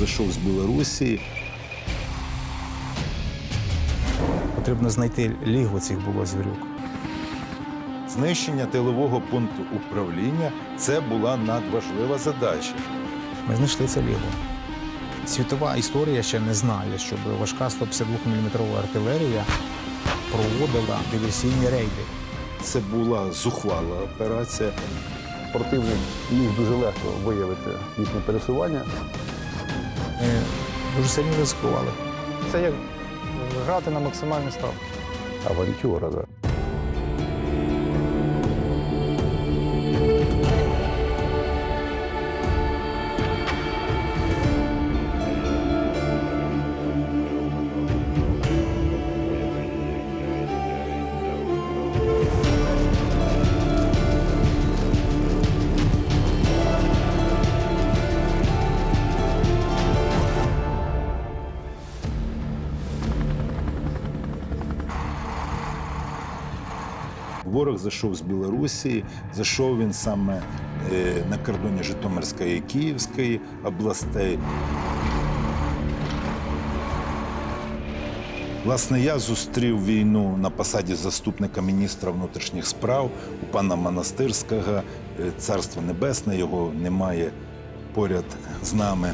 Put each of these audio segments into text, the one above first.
зайшов з Білорусі. Потрібно знайти лігво цих було звірюк. Знищення тилового пункту управління це була надважлива задача. Ми знайшли це лігво. Світова історія ще не знає, щоб важка 152 мм артилерія проводила диверсійні рейди. Це була зухвала операція. Противник міг дуже легко виявити їхнє пересування. Ми дуже сильно ризикували. Це як грати на максимальний став. Авантюра. Да. Ворог зайшов з Білорусі, зайшов він саме е, на кордоні Житомирської і Київської областей. Власне, я зустрів війну на посаді заступника міністра внутрішніх справ у пана Монастирського. Е, Царство Небесне, його немає поряд з нами.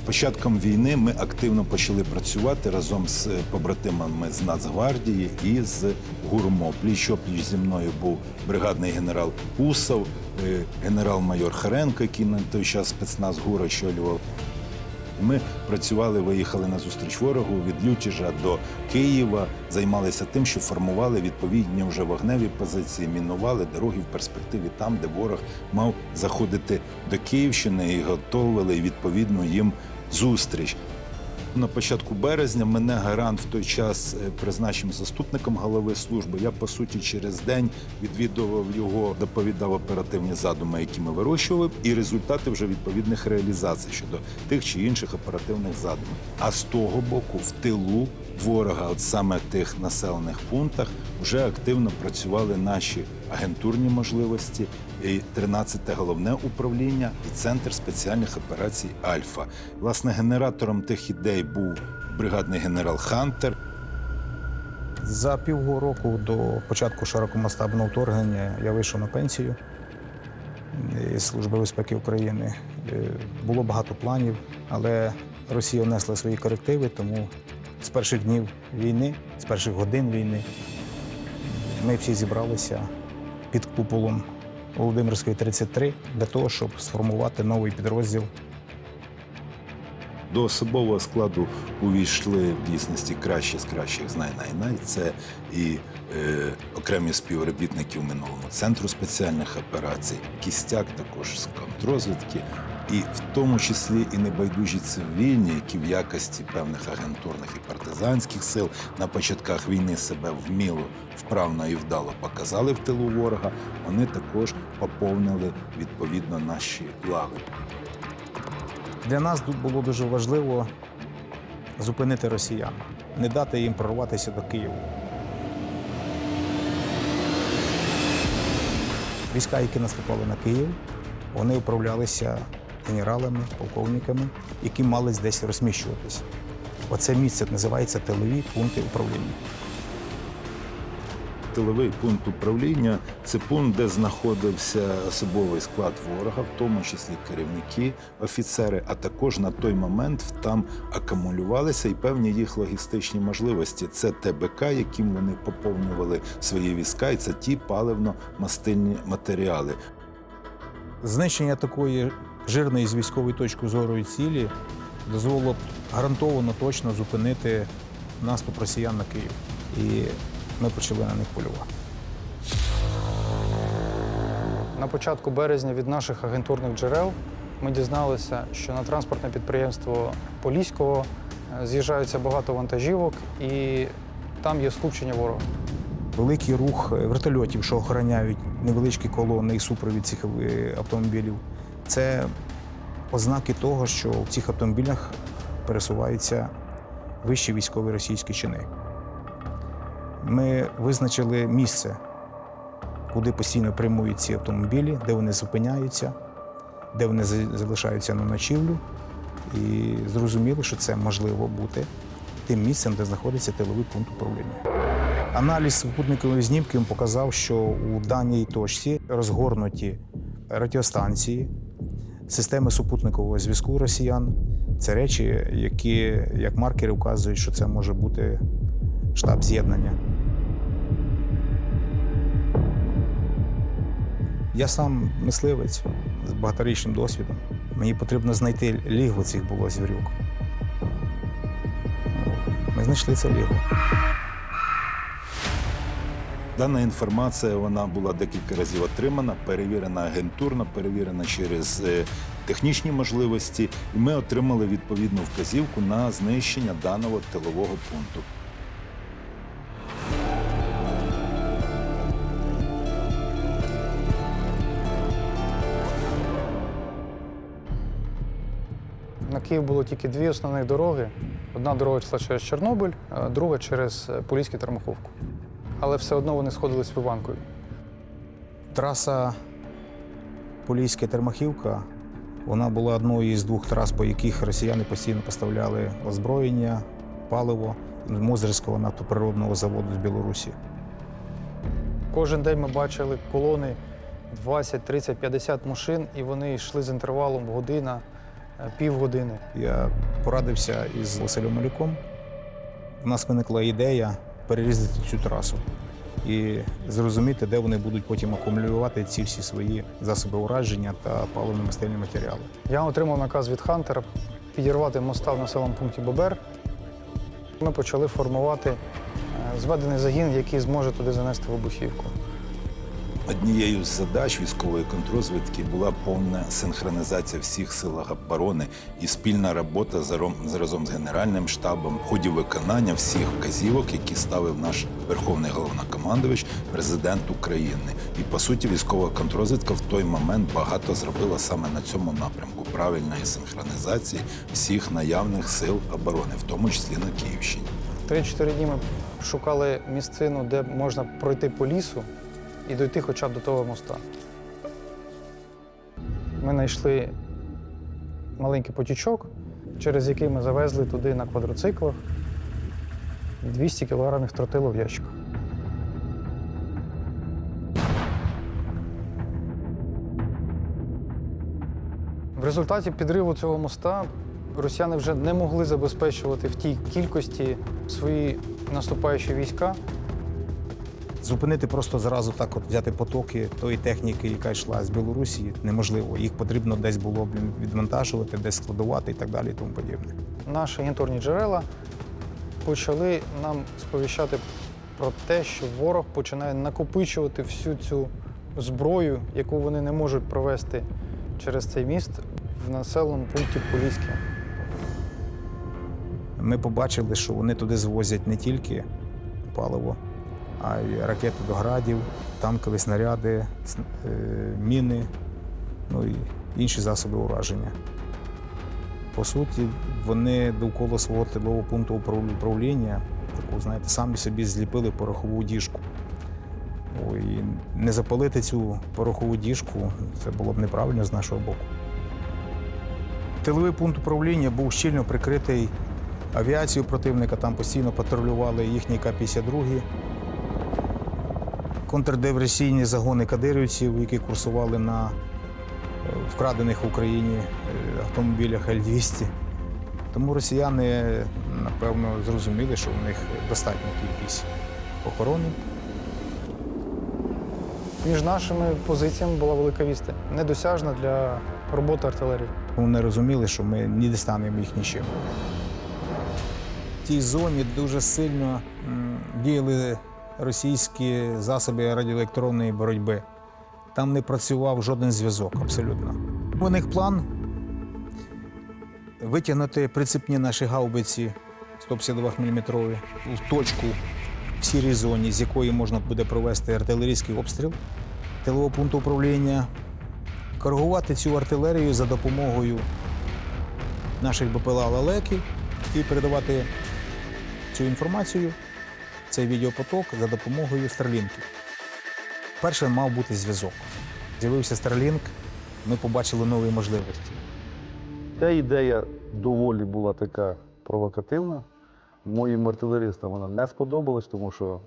З початком війни ми активно почали працювати разом з побратимами з Нацгвардії і з ГУРМО. Пліч опліч зі мною був бригадний генерал Усов, е, генерал-майор Харенко, який на той час спецназ ГУР очолював. Ми працювали, виїхали на зустріч ворогу від Лютіжа до Києва, займалися тим, що формували відповідні вже вогневі позиції, мінували дороги в перспективі там, де ворог мав заходити до Київщини і готовили відповідну їм зустріч. На початку березня мене гарант в той час е, призначив заступником голови служби. Я по суті через день відвідував його, доповідав оперативні задуми, які ми вирощували, і результати вже відповідних реалізацій щодо тих чи інших оперативних задумів. А з того боку, в тилу ворога, от саме тих населених пунктах, вже активно працювали наші агентурні можливості. І 13-те головне управління і центр спеціальних операцій Альфа. Власне, генератором тих ідей був бригадний генерал Хантер. За півроку до початку широкомасштабного вторгнення я вийшов на пенсію із Служби безпеки України. Е, Було багато планів, але Росія внесла свої корективи, тому з перших днів війни, з перших годин війни, ми всі зібралися під куполом Володимирської 33 для того, щоб сформувати новий підрозділ. До особового складу увійшли в дійсності кращі з кращих знай най. Це і е, окремі співробітники в минулому центру спеціальних операцій, кістяк також з контрозвідки, і в тому числі і небайдужі цивільні, які в якості певних агентурних і партизанських сил на початках війни себе вміло, вправно і вдало показали в тилу ворога. Вони також поповнили відповідно наші лави. Для нас тут було дуже важливо зупинити росіян, не дати їм прорватися до Києва. Війська, які наступали на Київ, вони управлялися генералами, полковниками, які мали десь розміщуватися. Оце місце називається тилові пункти управління. Тиловий пункт управління це пункт, де знаходився особовий склад ворога, в тому числі керівники, офіцери, а також на той момент там акумулювалися і певні їх логістичні можливості. Це ТБК, яким вони поповнювали свої війська, і це ті паливно-мастильні матеріали. Знищення такої жирної з військової точки зору і цілі дозволило б гарантовано точно зупинити наступ росіян на Київ. І ми почали на них полювати. На початку березня від наших агентурних джерел ми дізналися, що на транспортне підприємство Поліського е, з'їжджаються багато вантажівок, і там є скупчення ворога. Великий рух е, вертольотів, що охороняють невеличкі колони і супровід цих е, автомобілів. Це ознаки того, що в цих автомобілях пересуваються вищі військові російські чини. Ми визначили місце, куди постійно прямують ці автомобілі, де вони зупиняються, де вони залишаються на ночівлю. і зрозуміли, що це можливо бути тим місцем, де знаходиться тиловий пункт управління. Аналіз супутникових знімків показав, що у даній точці розгорнуті радіостанції, системи супутникового зв'язку росіян. Це речі, які як маркери вказують, що це може бути штаб з'єднання. Я сам мисливець з багаторічним досвідом. Мені потрібно знайти лігво цих було звірюк. Ми знайшли це лігво. Дана інформація вона була декілька разів отримана, перевірена агентурно, перевірена через е, технічні можливості, і ми отримали відповідну вказівку на знищення даного тилового пункту. На Київ було тільки дві основні дороги. Одна дорога йшла через Чорнобиль, а друга через е, Поліську Термоховку. Але все одно вони сходились в Іванкові. Траса Поліська Термахівка вона була одною із двох трас, по яких росіяни постійно поставляли озброєння, паливо з Мозерського нафтоприродного заводу з Білорусі. Кожен день ми бачили колони 20, 30, 50 машин, і вони йшли з інтервалом година, е, півгодини. Я порадився із Василем Малюком. У нас виникла ідея перерізати цю трасу і зрозуміти, де вони будуть потім акумулювати ці всі свої засоби ураження та паливно-мастильні матеріали. Я отримав наказ від Хантера підірвати моста в населеному пункті Бобер. Ми почали формувати е, зведений загін, який зможе туди занести вибухівку. Однією з задач військової контрозвідки була повна синхронізація всіх сил оборони і спільна робота разом з Генеральним штабом в ході виконання всіх вказівок, які ставив наш верховний головнокомандувач, президент України. І по суті, військова контрозвідка в той момент багато зробила саме на цьому напрямку правильної синхронізації всіх наявних сил оборони, в тому числі на Київщині. Три-чотири дні ми шукали місцину, де можна пройти по лісу і дойти хоча б до того моста. Ми знайшли маленький потічок, через який ми завезли туди на квадроциклах 200 кілограмів тротилу в ящиках. В результаті підриву цього моста росіяни вже не могли забезпечувати в тій кількості свої наступаючі війська. Зупинити просто зразу так, от взяти потоки тої техніки, яка йшла з Білорусі, неможливо. Їх потрібно десь було відвантажувати, десь складувати і так далі, і тому подібне. Наші агентурні джерела почали нам сповіщати про те, що ворог починає накопичувати всю цю зброю, яку вони не можуть провести через цей міст в населеному пункті Поліське. Ми побачили, що вони туди звозять не тільки паливо, а й ракети до градів, танкові снаряди, е, міни, ну і інші засоби ураження. По суті, вони довкола свого тилового пункту управління, таку, знаєте, самі собі зліпили порохову діжку. І не запалити цю порохову діжку це було б неправильно з нашого боку. Тиловий пункт управління був щільно прикритий авіацією противника, там постійно патрулювали їхні К-52. Контрдиверсійні загони кадирівців, які курсували на е, вкрадених в Україні е, автомобілях Л-200. Тому росіяни, напевно, зрозуміли, що в них достатня кількість охорони. Між нашими позиціями була велика відстань, недосяжна для роботи артилерії. Вони розуміли, що ми не дістанемо їх нічим. В тій зоні дуже сильно діяли російські засоби радіоелектронної боротьби. Там не працював жоден зв'язок абсолютно. У них план витягнути прицепні наші гаубиці 152 мм в точку в сірій зоні, з якої можна буде провести артилерійський обстріл тилового пункту управління, коригувати цю артилерію за допомогою наших БПЛА лелеки і передавати цю інформацію, цей відеопоток за допомогою старлінків. Перше мав бути зв'язок. З'явився Starlink, ми побачили нові можливості. Ця ідея доволі була така провокативна. Моїм артилеристам вона не сподобалась, тому що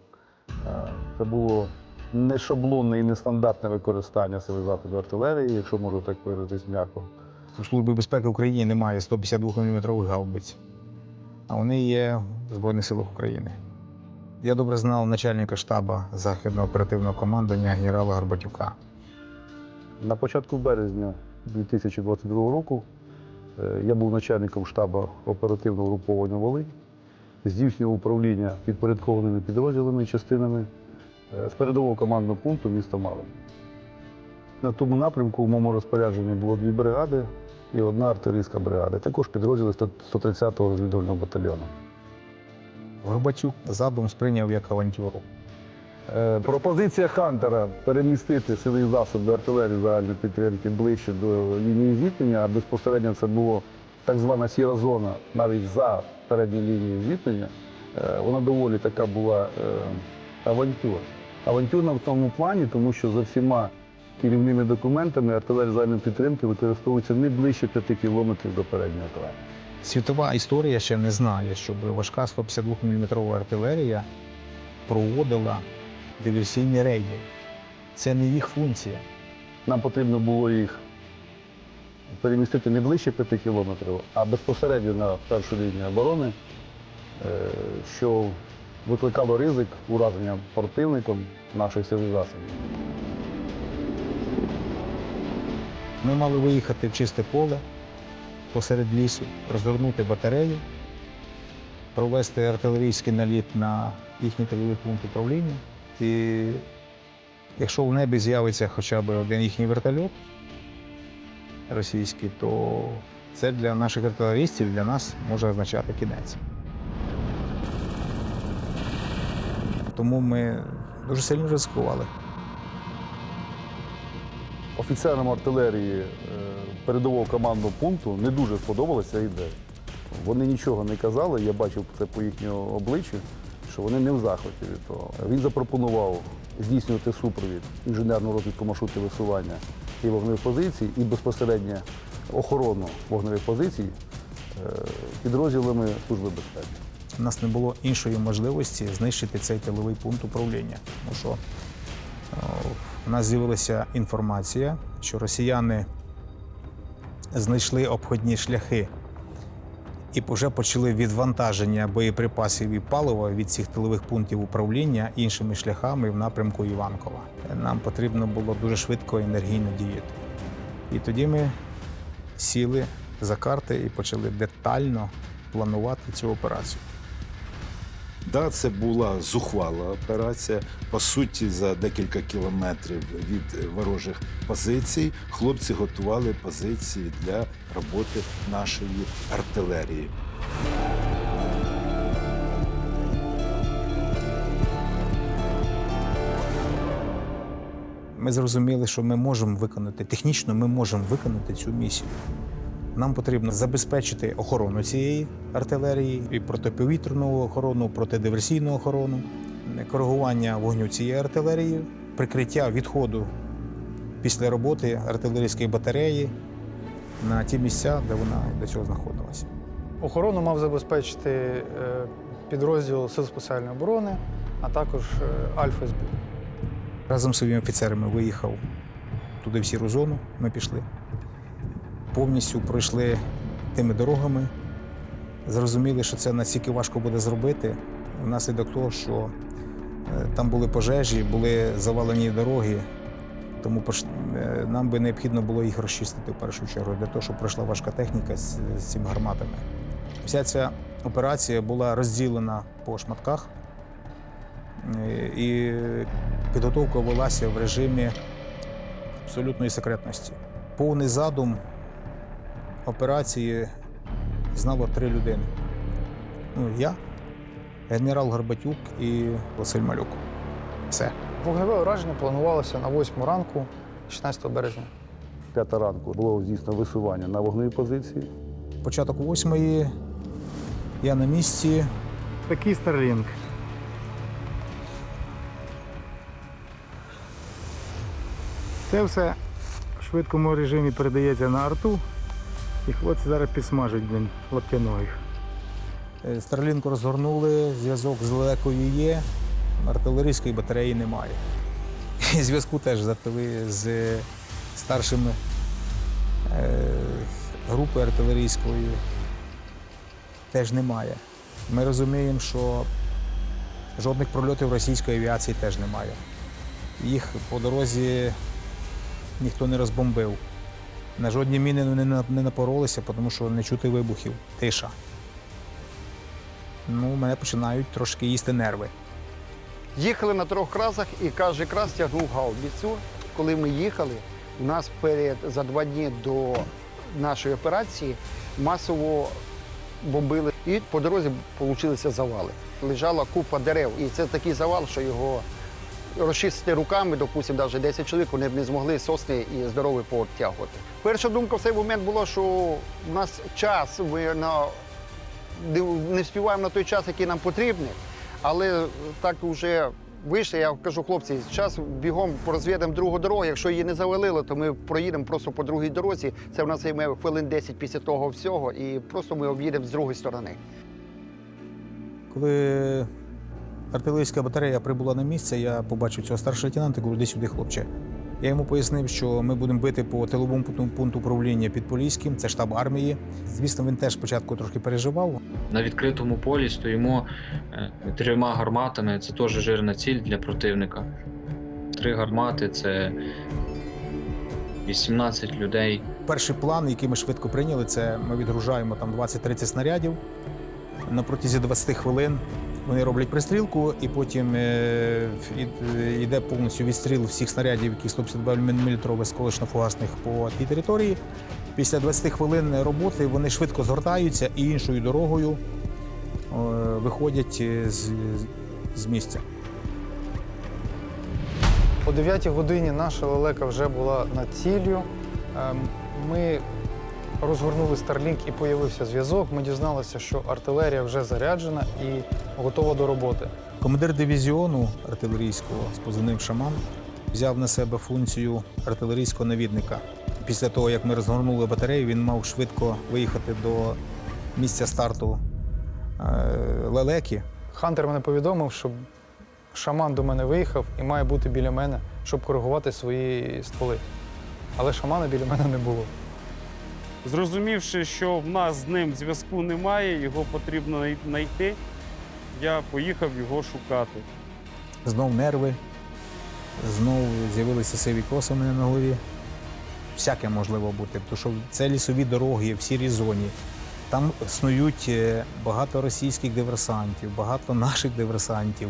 е, це було не шаблонне і нестандартне використання сили засобів артилерії, якщо можу так виразитись м'яко. У Служби безпеки України немає 152 мм гаубиць, а вони є в Збройних силах України. Я добре знав начальника штабу Західного оперативного командування генерала Горбатюка. На початку березня 2022 року е, я був начальником штабу оперативного угруповання Волинь, здійснював управління підпорядкованими підрозділами і частинами е, з передового командного пункту міста Малин. На тому напрямку в моєму розпорядженні було дві бригади і одна артилерійська бригада, також підрозділи 130-го розвідувального батальйону. Горбатюк задум сприйняв як авантюру. Е, Пропозиція Хантера перемістити сили і засоби артилерії загальної підтримки ближче до лінії зіткнення, а безпосередньо це було так звана сіра зона навіть за передньою лінією зіткнення. Е, Вона доволі така була е, авантюра. Авантюрна в тому плані, тому що за всіма керівними документами артилерія загальної підтримки використовується не ближче 5 кілометрів до переднього краю. Світова історія ще не знає, щоб важка 152 мм артилерія проводила диверсійні рейди. Це не їх функція. Нам потрібно було їх перемістити не ближче 5 кілометрів, а безпосередньо на першу лінію оборони, е, що викликало ризик ураження противником наших сил і засобів. Ми мали виїхати в чисте поле посеред лісу, розгорнути батарею, провести артилерійський наліт на їхній тиловий пункт управління. І якщо в небі з'явиться хоча б один їхній вертольот російський, то це для наших артилерістів, для нас може означати кінець. Тому ми дуже сильно ризикували. Офіцерам артилерії е, передового командного пункту не дуже сподобалася ідея. Вони нічого не казали, я бачив це по їхньому обличчю, що вони не в захваті від того. Він запропонував здійснювати супровід інженерну розвідку маршруту висування і вогневих позицій, і безпосередньо охорону вогневих позицій е, підрозділами Служби безпеки. У нас не було іншої можливості знищити цей тиловий пункт управління. Тому що о, у нас з'явилася інформація, що росіяни знайшли обходні шляхи і вже почали відвантаження боєприпасів і палива від цих тилових пунктів управління іншими шляхами в напрямку Іванкова. Нам потрібно було дуже швидко енергійно діяти. І тоді ми сіли за карти і почали детально планувати цю операцію. Да, це була зухвала операція. По суті, за декілька кілометрів від ворожих позицій хлопці готували позиції для роботи нашої артилерії. Ми зрозуміли, що ми можемо виконати технічно, ми можемо виконати цю місію. Нам потрібно забезпечити охорону цієї артилерії, і протиповітряну охорону, протидиверсійну охорону, коригування вогню цієї артилерії, прикриття відходу після роботи артилерійської батареї на ті місця, де вона до цього знаходилася. Охорону мав забезпечити е, підрозділ Сил спеціальної оборони, а також е, Альфа СБУ. Разом з своїми офіцерами виїхав туди в сіру зону. Ми пішли. Повністю пройшли тими дорогами. Зрозуміли, що це настільки важко буде зробити, внаслідок того, що е, там були пожежі, були завалені дороги. Тому е, нам би необхідно було їх розчистити в першу чергу, для того, щоб пройшла важка техніка з, цими гарматами. Вся ця операція була розділена по шматках. І підготовка велася в режимі абсолютної секретності. Повний задум операції знало три людини. Ну, я, генерал Горбатюк і Василь Малюк. Все. Вогневе ураження планувалося на 8 ранку 16 березня. П'ята ранку було здійснено висування на вогневі позиції. Початок восьмої я на місці. Такий Starlink. Це все в швидкому режимі передається на арту. І хлопці зараз підсмажуть, блін, лаптяногих. Е, Старлінку розгорнули, зв'язок з лелекою є, артилерійської батареї немає. І зв'язку теж з, з старшими е, групи артилерійської теж немає. Ми розуміємо, що жодних прольотів російської авіації теж немає. Їх по дорозі ніхто не розбомбив. На жодні міни не напоролися, тому що не чути вибухів, тиша. Ну, мене починають трошки їсти нерви. Їхали на трьох красах і каже, крас тягнув гаубіцю. Коли ми їхали, у нас перед за два дні до нашої операції масово бомбили. І по дорозі получилися завали. Лежала купа дерев, і це такий завал, що його розчистити руками, допустимо, навіть 10 чоловік, вони б не змогли сосни і здоровий повтягувати. Перша думка в цей момент була, що у нас час, ми на не- не вспіваємо на той час, який нам потрібний. Але так вже вийшло, я кажу, хлопці, час бігом розвідемо другу дорогу. Якщо її не завалило, то ми проїдемо просто по другій дорозі. Це в нас займе хвилин 10 після того всього, і просто ми об'їдемо з другої сторони. Коли артилерійська батарея прибула на місце, я побачив цього старшого лейтенанта, кажу, де сюди, хлопче. Я йому пояснив, що ми будемо бити по тиловому пункту, управління під Поліським, це штаб армії. Звісно, він теж спочатку трохи переживав. На відкритому полі стоїмо е, трьома гарматами. Це теж жирна ціль для противника. Три гармати це 18 людей. Перший план, який ми швидко прийняли, це ми відгружаємо там 20-30 снарядів. На протязі 20 хвилин вони роблять пристрілку, і потім е, йде повністю відстріл всіх снарядів, які 152 мм сколочно-фугасних по тій території. Після 20 хвилин роботи вони швидко згортаються і іншою дорогою е, виходять е, з, з місця. О 9 годині наша лелека вже була над ціллю. Ем, Ми розгорнули Starlink і появився зв'язок. Ми дізналися, що артилерія вже заряджена і готова до роботи. Командир дивізіону артилерійського з позивним Шаман взяв на себе функцію артилерійського навідника. Після того, як ми розгорнули батарею, він мав швидко виїхати до місця старту е, лелеки. Хантер мене повідомив, що шаман до мене виїхав і має бути біля мене, щоб коригувати свої стволи. Але шамана біля мене не було. Зрозумівши, що в нас з ним зв'язку немає, його потрібно знайти, я поїхав його шукати. Знов нерви, знов з'явилися сиві коси мене на голові. Всяке можливо бути, тому що це лісові дороги в сірій зоні. Там снують е, багато російських диверсантів, багато наших диверсантів.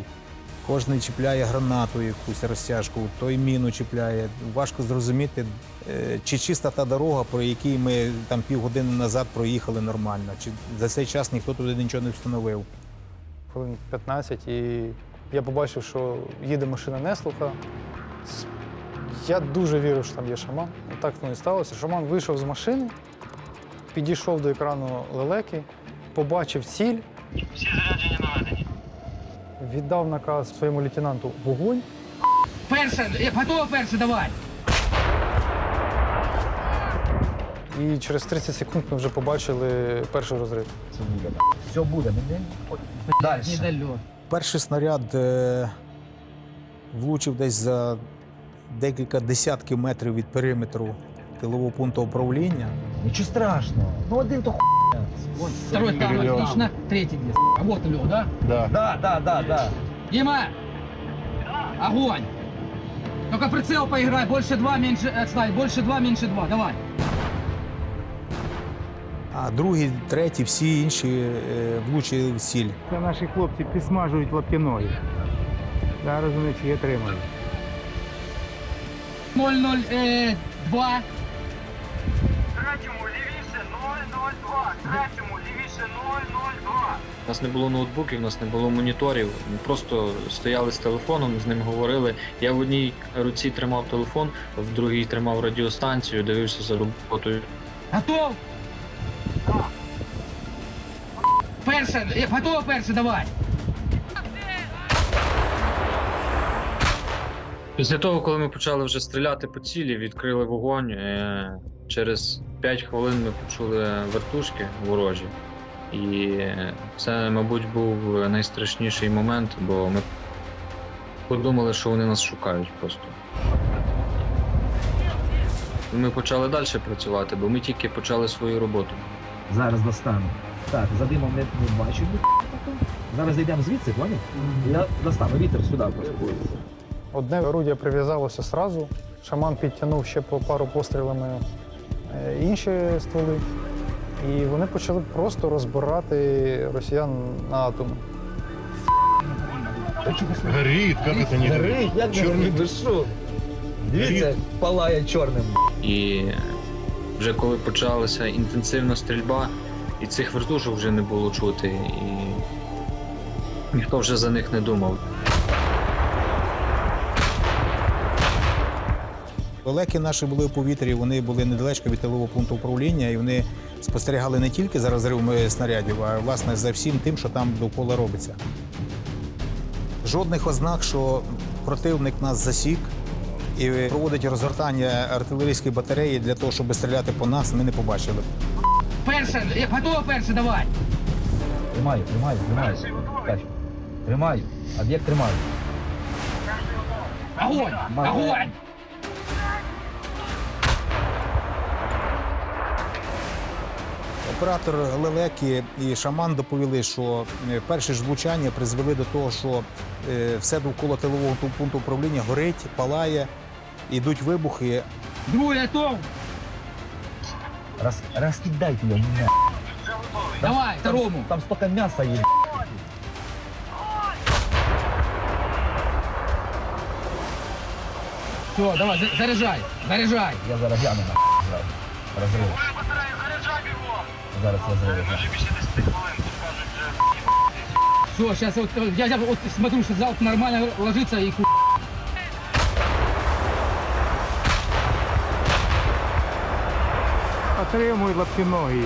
Кожен чіпляє гранату якусь розтяжку, той міну чіпляє. Важко зрозуміти, е, чи чиста та дорога, про якій ми там півгодини назад проїхали нормально, чи за цей час ніхто туди нічого не встановив. Хвилин 15, і я побачив, що їде машина Неслуха. Я дуже вірив, що там є шаман. Так воно і сталося. Шаман вийшов з машини, підійшов до екрану лелеки, побачив ціль. Всі заряджені наведені. Віддав наказ своєму лейтенанту вогонь. Перше, я готова перше, давай. І через 30 секунд ми вже побачили перший розрив. Це буде. Все Недальот. Перший снаряд е, влучив десь за декілька десятків метрів від периметру тилового пункту управління. Нічого страшного. Ну один то ху... Второй там, отлично. Третий где? А вот лед, да? Да, да, да, да. Дима! Огонь! Только прицел поиграй, больше два, меньше, отстань, больше два, меньше два, давай. А другий, третій, всі інші е, влучили в ціль. Це наші хлопці підсмажують лаптяногих. Зараз вони всі отримають. 002. У нас не було ноутбуків, у нас не було моніторів. Ми просто стояли з телефоном, з ним говорили. Я в одній руці тримав телефон, в другій тримав радіостанцію, дивився за роботою. Готов? Перше, я готова перше, давай. Після того, коли ми почали вже стріляти по цілі, відкрили вогонь. е, Через 5 хвилин ми почули вертушки ворожі. І це, мабуть, був найстрашніший момент, бо ми подумали, що вони нас шукають просто. Ми почали далі працювати, бо ми тільки почали свою роботу. Зараз достану. Так, за димом не, не бачу. Зараз зайдемо звідси, поняв? Я достану вітер сюди просто. Одне орудія прив'язалося сразу. Шаман підтягнув ще по пару пострілами інші стволи. І вони почали просто розбирати росіян на атом. Горит, как это не Горить, як не горить. Дивіться, палає чорним. І вже коли почалася інтенсивна стрільба, і цих вертушок вже не було чути, і ніхто вже за них не думав. Лелеки наші були у повітрі, вони були недалечко від тилового пункту управління, і вони спостерігали не тільки за розривами снарядів, а власне за всім тим, що там довкола робиться. Жодних ознак, що противник нас засік і проводить розгортання артилерійської батареї для того, щоб стріляти по нас, ми не побачили. Перше, я готова перше, давай. Тримаю, тримаю, тримаю. Тримаю. Об'єкт тримаю. Огонь! Огонь! Оператор Лелеки і Шаман доповіли, що е, перші ж влучання призвели до того, що е, все довкола тилового пункту управління горить, палає, йдуть вибухи. Двое готов! Роз, розкидайте його, на. Давай, второму! Там стільки м'яса є. Все, давай, заряжай, заряжай! Я зараз гляну на зразу. Зараз розрив. Все, сейчас вот, я, я вот смотрю, что залп нормально ложится и ку... Отримують лаптіногі.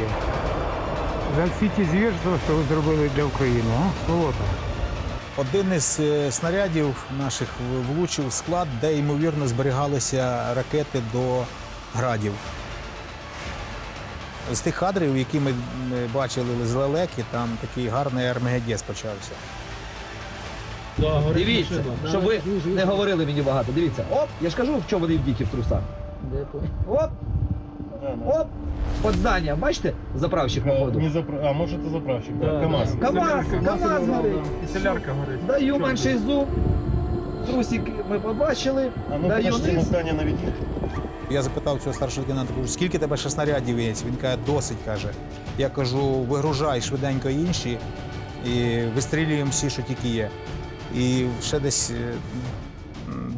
За всі ті звірства, що ви зробили для України, а? Болото. Один із е, снарядів наших влучив в склад, де ймовірно зберігалися ракети до градів. З тих кадрів, які ми бачили з лелеки, там такий гарний армагеддєс почався. Дивіться, щоб ви не говорили мені багато. Дивіться, оп, я ж кажу, в чому вони вдіті в трусах. Оп, оп, под здання, бачите, заправщик походу. Не запра... А, может это заправщик, да, КамАЗ. КамАЗ, КамАЗ горить. І солярка горить. Даю менший зум. Трусик ми побачили. А ну Даю подожди, низ. здание наведи. Я запитав цього старшого лейтенанта, кажу, скільки тебе ще снарядів є? Він каже, досить каже. Я кажу, вигружай швиденько інші і вистрілюємо всі, що тільки є. І ще десь е,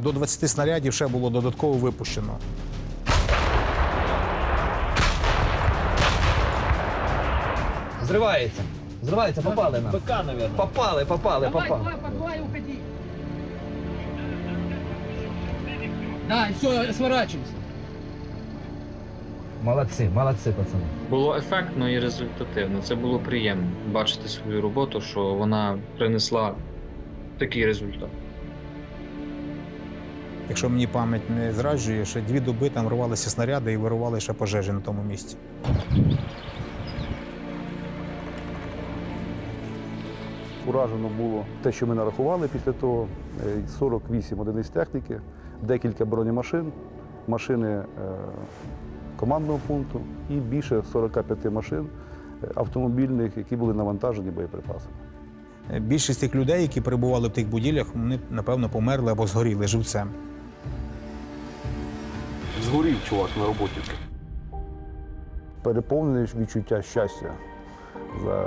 до 20 снарядів ще було додатково випущено. Зривається. Зривається, попали нам. БК, мабуть. Попали, попали, Давай, попали. давай, подвай, уходи! Да, все, сворачивайся. Молодці, молодці, пацани. Було ефектно і результативно. Це було приємно бачити свою роботу, що вона принесла такий результат. Якщо мені пам'ять не зраджує, ще дві доби там рвалися снаряди і вирували ще пожежі на тому місці. Уражено було те, що ми нарахували після того. е, 48 одиниць техніки, декілька бронемашин, машини е, командного пункту і більше 45 машин е, автомобільних, які були навантажені боєприпасами. Е, Більшість тих людей, які перебували в тих будівлях, вони напевно померли або згоріли живцем. Згорів чувак на роботі. Переповнене відчуття щастя за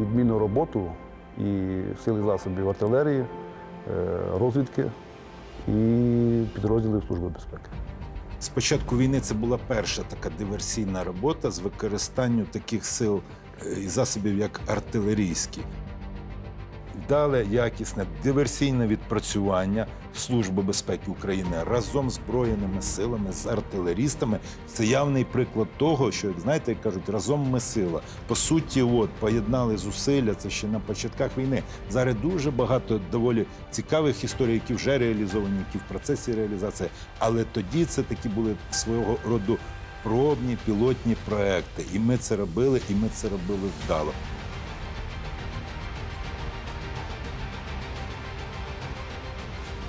відмінну роботу і сили засобів артилерії, розвідки і підрозділів Служби безпеки. З початку війни це була перша така диверсійна робота з використанням таких сил е, і засобів, як артилерійські. Вдале, якісне диверсійне відпрацювання Служби безпеки України разом з збройними силами, з артилерістами. Це явний приклад того, що як знаєте, як кажуть, разом ми сила. По суті, от поєднали зусилля. Це ще на початках війни. Зараз дуже багато доволі цікавих історій, які вже реалізовані, які в процесі реалізації. Але тоді це такі були свого роду пробні пілотні проекти. І ми це робили, і ми це робили вдало.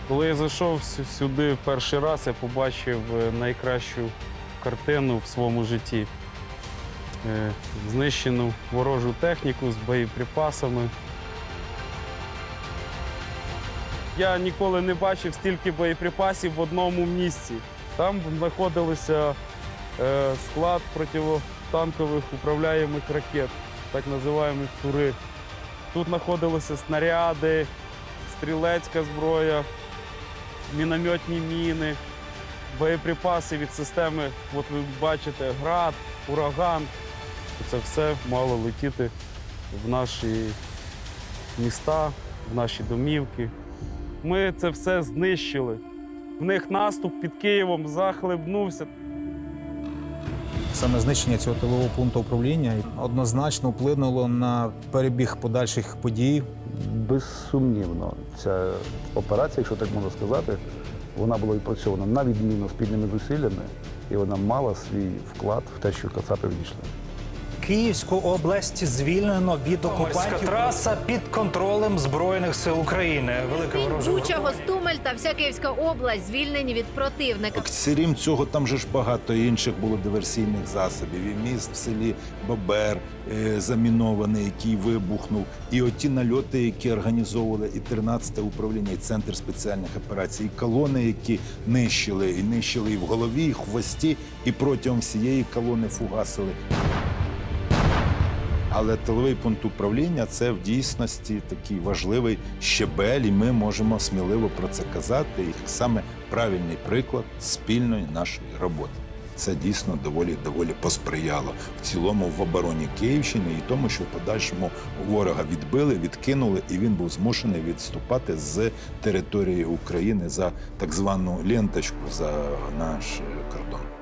Коли я зайшов сюди в перший раз, я побачив е, найкращу картину в своєму житті. Е, Знищену ворожу техніку з боєприпасами. Я ніколи не бачив стільки боєприпасів в одному місці. Там знаходилися е, склад противотанкових управляємих ракет, так називаємо тури. Тут знаходилися снаряди, стрілецька зброя, мінометні міни, боєприпаси від системи, от ви бачите, град, ураган. Це все мало летіти в наші міста, в наші домівки. Ми це все знищили. В них наступ під Києвом захлебнувся. Саме знищення цього тилового пункту управління однозначно вплинуло на перебіг подальших подій. Безсумнівно, ця операція, якщо так можна сказати, вона була відпрацьована на відміну спільними зусиллями, і вона мала свій вклад в те, що Кацапи відійшли. Київську область звільнено від окупантів. траса під контролем збройних сил України. Велике вороже Буча, Гостомель та вся Київська область звільнені від противника. Крім цього, там же ж багато інших було диверсійних засобів. І міст в селі Бобер е, замінований, який вибухнув. І оті нальоти, які організовували і 13-те управління, і центр спеціальних операцій, і колони, які нищили, і нищили і в голові, і в хвості, і протягом всієї колони фугасили. Але тиловий пункт управління це в дійсності такий важливий щебель, і ми можемо сміливо про це казати. І саме правильний приклад спільної нашої роботи. Це дійсно доволі доволі посприяло в цілому в обороні Київщини і тому, що в подальшому ворога відбили, відкинули, і він був змушений відступати з території України за так звану ленточку за наш е, кордон.